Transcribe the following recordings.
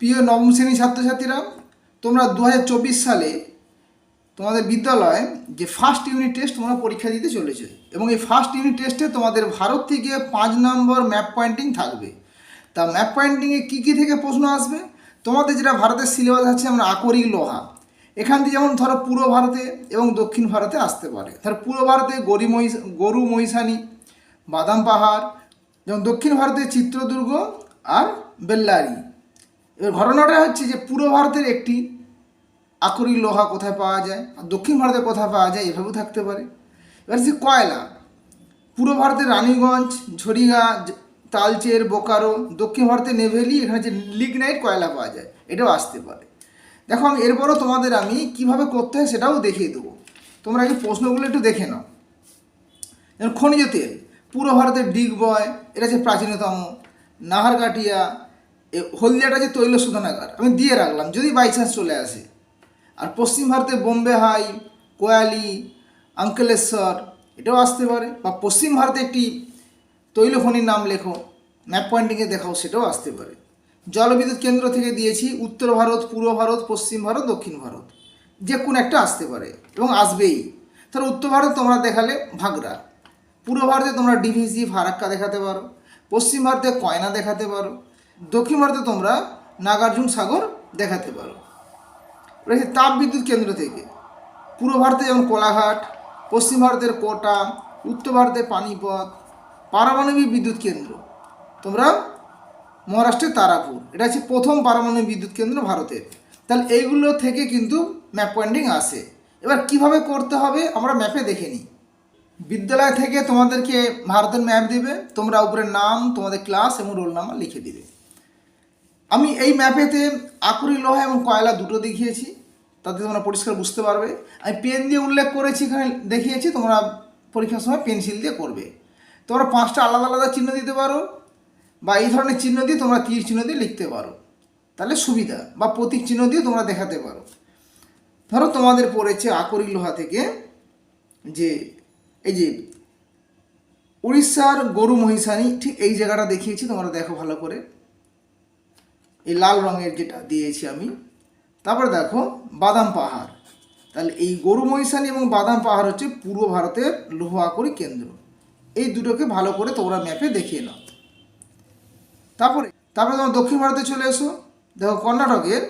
প্রিয় নবম শ্রেণির ছাত্রছাত্রীরা, তোমরা দু হাজার চব্বিশ সালে তোমাদের বিদ্যালয়ে যে ফার্স্ট ইউনিট টেস্ট তোমরা পরীক্ষা দিতে চলেছে এবং এই ফার্স্ট ইউনিট টেস্টে তোমাদের ভারত থেকে পাঁচ নম্বর ম্যাপ পয়েন্টিং থাকবে। তা ম্যাপ পয়েন্টিংয়ে কী কী থেকে প্রশ্ন আসবে? তোমাদের যেটা ভারতের সিলেবাস আছে যেমন আকরিক লোহা। এখান থেকে যেমন ধরো পূর্ব ভারতে এবং দক্ষিণ ভারতে আসতে পারে। ধরো পূর্ব ভারতে গরি মহিষ, গরু মহিষানি, বাদাম পাহাড়, যেমন দক্ষিণ ভারতে চিত্রদুর্গ আর বেল্লারি। এবার ঘটনাটা হচ্ছে যে পূর্ব ভারতের একটি আকরিক লোহা কোথায় পাওয়া যায় আর দক্ষিণ ভারতে কোথায় পাওয়া যায় এভাবেও থাকতে পারে। এবার হচ্ছে কয়লা, পূর্ব ভারতের রানীগঞ্জ, ঝরিগা তালচের, বোকারো, দক্ষিণ ভারতের নেভেলি, এখানে হচ্ছে লিগনাইট কয়লা পাওয়া যায়, এটাও আসতে পারে। দেখো আমি এরপরও তোমাদের আমি কীভাবে করতে হয় সেটাও দেখিয়ে দেবো। তোমরা আগে প্রশ্নগুলো একটু দেখে নাও। যেমন খনিজ তেল, পূর্ব ভারতের ডিগবয়, এটা হচ্ছে প্রাচীনতম। নাহারকাটিয়া হলদিয়াটা যে তৈল শোধনাগার, আমি দিয়ে রাখলাম, যদি বাই চান্স চলে আসে। আর পশ্চিম ভারতে বোম্বে হাই, কোয়ালি, আঙ্কেলেশ্বর, এটাও আসতে পারে। বা পশ্চিম ভারতে একটি তৈল খনির নাম লেখো ম্যাপ পয়েন্টিংয়ে দেখাও, সেটাও আসতে পারে। জলবিদ্যুৎ কেন্দ্র থেকে দিয়েছি, উত্তর ভারত, পূর্ব ভারত, পশ্চিম ভারত, দক্ষিণ ভারত। যে কোনো একটা আসতে পারে, এবং আসবেই। ধরো উত্তর ভারত তোমরা দেখালে ভাগরা পূর্ব ভারতে তোমরা ডিভিসি ফারাক্কা দেখাতে পারো। পশ্চিম ভারতে কয়না দেখাতে পারো। দক্ষিণ ভারতে তোমরা নাগার্জুন সাগর দেখাতে পারো। রয়েছে তাপ বিদ্যুৎ কেন্দ্র থেকে। পূর্ব ভারতে যেমন কোলাঘাট, পশ্চিম ভারতের কোটা, উত্তর ভারতের পানিপথ, পারমাণবিক বিদ্যুৎ কেন্দ্র। তোমরা মহারাষ্ট্রের তারাপুর। এটা হচ্ছে প্রথম পারমাণবিক বিদ্যুৎ কেন্দ্র ভারতের তাহলে এইগুলো থেকে কিন্তু ম্যাপ পয়েন্টিং আসে। এবার কীভাবে করতে হবে আমরা ম্যাপে দেখে নিই। বিদ্যালয় থেকে তোমাদেরকে ভারতের ম্যাপ দেবে, তোমরা উপরে নাম, তোমাদের ক্লাস এবং রোল নাম্বার লিখে দিবে। আমি এই ম্যাপেতে আকুরি, লোহা এবং কয়লা দুটো দেখিয়েছি। তাতে তোমরা পরিষ্কার বুঝতে পারবে। আমি পেন দিয়ে উল্লেখ করেছি, এখানে দেখিয়েছি, তোমরা পরীক্ষার সময় পেন্সিল দিয়ে করবে। তোমরা পাঁচটা আলাদা আলাদা চিহ্ন দিতে পারো বা এই ধরনের চিহ্ন দিয়ে তোমরা তীর চিহ্ন দিয়ে লিখতে পারো। তাহলে সুবিধা বা প্রতীক চিহ্ন দিয়ে তোমরা দেখাতে পারো। ধরো তোমাদের পড়েছে আকরিক লোহা থেকে যে এই যে উড়িষ্যার গরু মহিষানি, ঠিক এই জায়গাটা দেখিয়েছি, তোমরা দেখো ভালো করে। এই লাল রঙের যেটা দিয়েছি আমি, তারপরে দেখো বাদাম পাহাড়। তাহলে এই গরু মহিষানি এবং বাদাম পাহাড় হচ্ছে পূর্ব ভারতের লৌহ আকরিক কেন্দ্র। এই দুটোকে ভালো করে তোমরা ম্যাপে দেখিয়ে নাও। তারপরে তারপরে তোমার দক্ষিণ ভারতে চলে এসো। দেখো কর্ণাটকের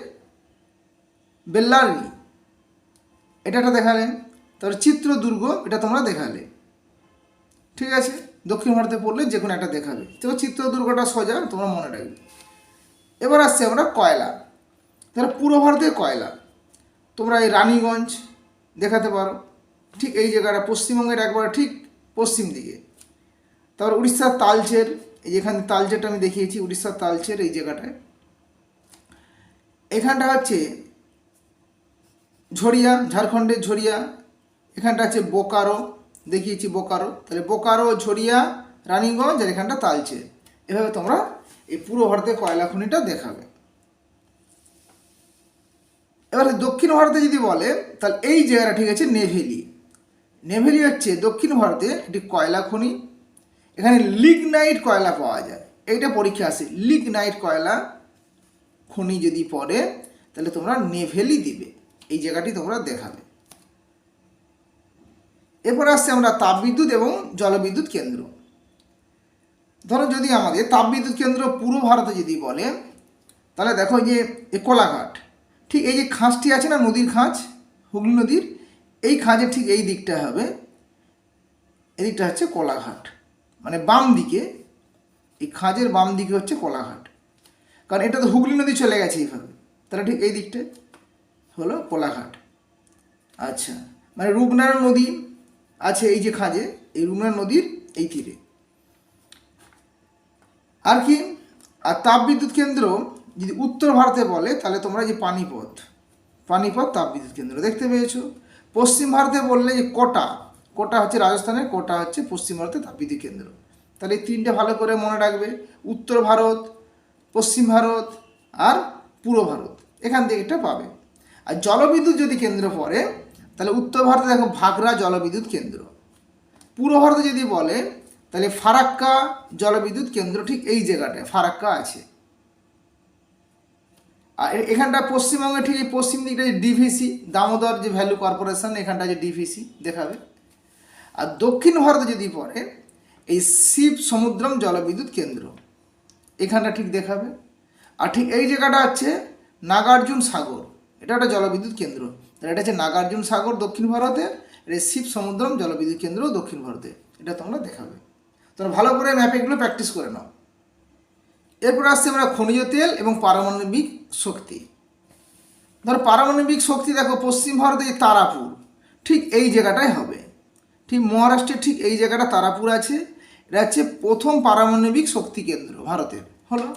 বেল্লারি। এটা একটা দেখালে। তারপরে চিত্রদুর্গ, এটা তোমরা দেখালে। ঠিক আছে? দক্ষিণ ভারতে পড়লে যে কোনো একটা দেখাবে। তো চিত্রদুর্গটা সোজা, তোমরা মনে রাখবে। এবার আসছে আমরা কয়লা। তাহলে পূর্ব ভারতের কয়লা। তোমরা এই রানীগঞ্জ দেখাতে পারো। ঠিক এই জায়গাটা পশ্চিমবঙ্গের একবারে ঠিক পশ্চিম দিকে। তারপর উড়িষ্যার তালচের, এই যেখানে তালচেরটা আমি দেখিয়েছি, উড়িষ্যার তালচের এই জায়গাটায়। এখানটা হচ্ছে ঝরিয়া, ঝাড়খণ্ডের ঝরিয়া। এখানটা আছে বোকারো, দেখিয়েছি বোকারো। তাহলে বোকারো, ঝরিয়া, রানীগঞ্জ আর এখানটা তালচের। এভাবে তোমরা এই পূর্ব ভারতের কয়লা খনিটা দেখাবে। এবারে দক্ষিণ ভারতে যদি বলে, তাহলে এই জায়গাটা ঠিক আছে নেভেলি। নেভেলি হচ্ছে দক্ষিণ ভারতে একটি কয়লা খনি, এখানে লিগনাইট কয়লা পাওয়া যায়। এইটা পরীক্ষা আসে লিগনাইট কয়লা খনি যদি পড়ে, তাহলে তোমরা নেভেলি দিবে। এই জায়গাটি তোমরা দেখাবে। এরপর আসছে আমরা তাপবিদ্যুৎ এবং জলবিদ্যুৎ কেন্দ্র। ধরো যদি আমাদের তাপবিদ্যুৎ কেন্দ্র পূর্ব ভারতে যদি বলে, তাহলে দেখো যে কোলাঘাট, ঠিক এই যে খাঁজটি আছে না নদীর খাঁজ, হুগলি নদীর, এই খাঁজের ঠিক এই দিকটা হবে এদিকটা হচ্ছে কোলাঘাট মানে বাম দিকে, এই খাঁজের বাম দিকে হচ্ছে কোলাঘাট, কারণ এটা তো হুগলি নদী চলে গেছে এইভাবে, তাহলে ঠিক এই দিকটা হলো কোলাঘাট আচ্ছা মানে রূপনারায়ণ নদী আছে এই যে খাঁজে, এই রূপনারায়ণ নদীর এই তীরে। আর কি? আর তাপবিদ্যুৎ কেন্দ্র যদি উত্তর ভারতে বলে, তাহলে তোমরা যে পানিপথ পানিপথ তাপবিদ্যুৎ কেন্দ্র দেখতে পেয়েছ। পশ্চিম ভারতে বললে যে কোটা কোটা হচ্ছে রাজস্থানের, কোটা হচ্ছে পশ্চিম ভারতের তাপবিদ্যুৎ কেন্দ্র। তাহলে এই তিনটে ভালো করে মনে রাখবে। উত্তর ভারত, পশ্চিম ভারত আর পূর্ব ভারত, এখান থেকে এটা পাবে। আর জলবিদ্যুৎ যদি কেন্দ্র পড়ে, তাহলে উত্তর ভারতে দেখো ভাগরা জলবিদ্যুৎ কেন্দ্র। পূর্ব ভারতে যদি বলে তাহলে ফারাক্কা জলবিদ্যুৎ কেন্দ্র ঠিক এই জায়গাটায়, ফারাক্কা আছে। আর এখানটা পশ্চিমবঙ্গে ঠিক এই পশ্চিম দিকটা যে ডিভিসি দামোদর যে ভ্যালু কর্পোরেশন, এখানটা যে ডিভিসি দেখাবে। আর দক্ষিণ ভারতে যদি পড়ে, এই শিব সমুদ্রম জলবিদ্যুৎ কেন্দ্র, এখানটা ঠিক দেখাবে। আর ঠিক এই জায়গাটা হচ্ছে নাগার্জুন সাগর, এটা একটা জলবিদ্যুৎ কেন্দ্র। তাহলে এটা হচ্ছে নাগার্জুন সাগর দক্ষিণ ভারতে, এটা শিব সমুদ্রম জলবিদ্যুৎ কেন্দ্র দক্ষিণ ভারতে, এটা তোমরা দেখাবে। তোমরা ভালো করে ম্যাপে এগুলো প্র্যাকটিস করে নাও। এরপর আসছে আমরা খনিজ তেল এবং পারমাণবিক শক্তি। ধরো পারমাণবিক শক্তি দেখো, পশ্চিম ভারতে তারাপুর, ঠিক এই জায়গাটাই হবে। ঠিক মহারাষ্ট্রের ঠিক এই জায়গাটা তারাপুর আছে। এটা হচ্ছে প্রথম পারমাণবিক শক্তি কেন্দ্র ভারতের হলো?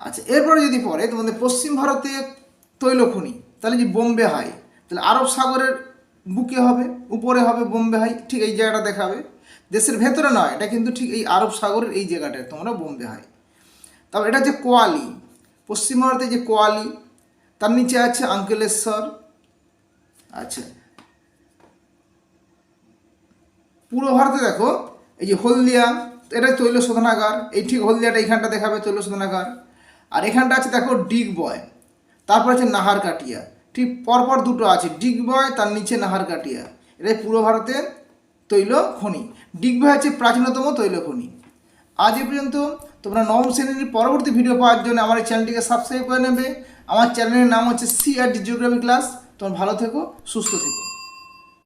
আচ্ছা এরপরে যদি পড়ে তোমাদের পশ্চিম ভারতে তৈল খনি তাহলে যে বোম্বে হাই, তাহলে আরব সাগরের বুকে হবে, উপরে হবে বোম্বে হাই, ঠিক এই জায়গাটা দেখাবে। দেশের ভেতরে নয়, এটা কিন্তু ঠিক এই আরব সাগরের এই জায়গাটায় তোমরা বোম্বে হয়। তারপর এটা হচ্ছে কোয়ালি, পশ্চিম ভারতে যে কোয়ালি, তার নিচে আছে আঙ্কেলেশ্বর আচ্ছা। পূর্ব ভারতে দেখো, এই যে হলদিয়া, এটা তৈল শোধনাগার, এই ঠিক হলদিয়াটা এইখানটা দেখাবে, তৈল শোধনাগার। আর এখানটা আছে দেখো ডিগ বয় তারপর আছে নাহার কাটিয়া ঠিক পরপর দুটো আছে ডিগ বয় তার নিচে নাহার কাটিয়া এটাই পূর্ব ভারতের তৈল খনি ডিগবে হচ্ছে প্রাচীনতম তৈল খনি আজ এ পর্যন্ত তোমরা নবম শ্রেণির পরবর্তী ভিডিও পাওয়ার জন্য আমার এই চ্যানেলটিকে সাবস্ক্রাইব করে নেবে। আমার চ্যানেলের নাম হচ্ছে সি আর জিওগ্রাফি ক্লাস তোমরা ভালো থেকো, সুস্থ থেকো।